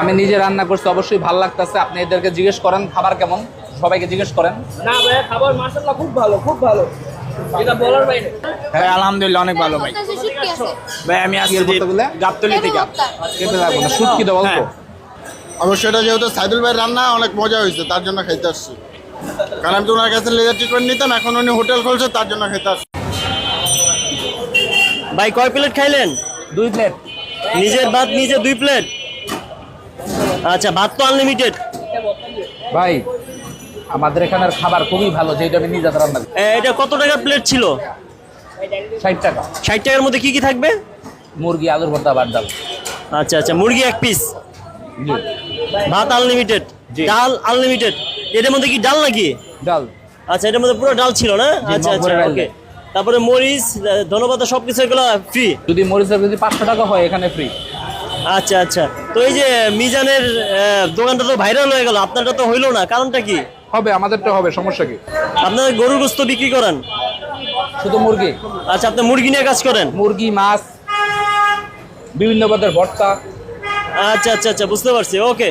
আমি নিজে রান্না করছি অবশ্যই ভালো লাগতেছে। আপনি এদেরকে জিজ্ঞেস করেন খাবার কেমন? সবাইকে জিজ্ঞেস করেন। না ভাইয়া খাবার মাসাল্লাহ খুব ভালো খুব ভালো। এটা বলার বাইরে। ভাই আলহামদুলিল্লাহ অনেক ভালো ভাই। ভাই আমি আসছি কি বলতে বলে? গাবতলি থেকে। ভর্তা। কেটে লাগবে না শুটকি দেবো হ্যাঁ। অবশ্যই এটা যেহেতু সাইদুল রান্না অনেক মজা হয়েছে তার জন্য খেতে আসছি। কারণ আমি তো ওনার কাছে লেজার ট্রিটমেন্ট নিতাম এখন উনি হোটেল খুলছে তার জন্য খেতে আসছি। ভাই কয় প্লেট খাইলেন? দুই প্লেট। নিজের ভাত নিজে দুই প্লেট? আচ্ছা ভাত তো আনলিমিটেড ভাই আমাদের এখানের খাবার খুবই ভালো যেটা আমি নিজে রান্না এটা কত টাকার প্লেট ছিল? ষাট টাকা। ষাট টাকার মধ্যে কি কি থাকবে? মুরগি আলুর ভর্তা ভাত ডাল। আচ্ছা আচ্ছা মুরগি এক পিস ভাত আনলিমিটেড। ডাল আনলিমিটেড এটার মধ্যে কি ডাল নাকি? ডাল। আচ্ছা এটার মধ্যে পুরো ডাল ছিল না? আচ্ছা আচ্ছা ওকে তারপরে মরিচ ধন্যবাদ সব কিছু এগুলো ফ্রি যদি মরিচের যদি পাঁচশো টাকা হয় এখানে ফ্রি আচ্ছা আচ্ছা। তো এই যে মিজানের দোকানটা তো ভাইরাল হয়ে গেল আপনারটা তো হইল না কারণটা কি? হবে আমাদের তো হবে সমস্যা কি? আপনারা গরুর গোস্ত বিক্রি করেন? শুধু মুরগি? আচ্ছা আপনি মুরগি নিয়ে কাজ করেন? মুরগি মাছ বিভিন্ন পদের ভর্তা। আচ্ছা আচ্ছা আচ্ছা বুঝতে পারছি ওকে।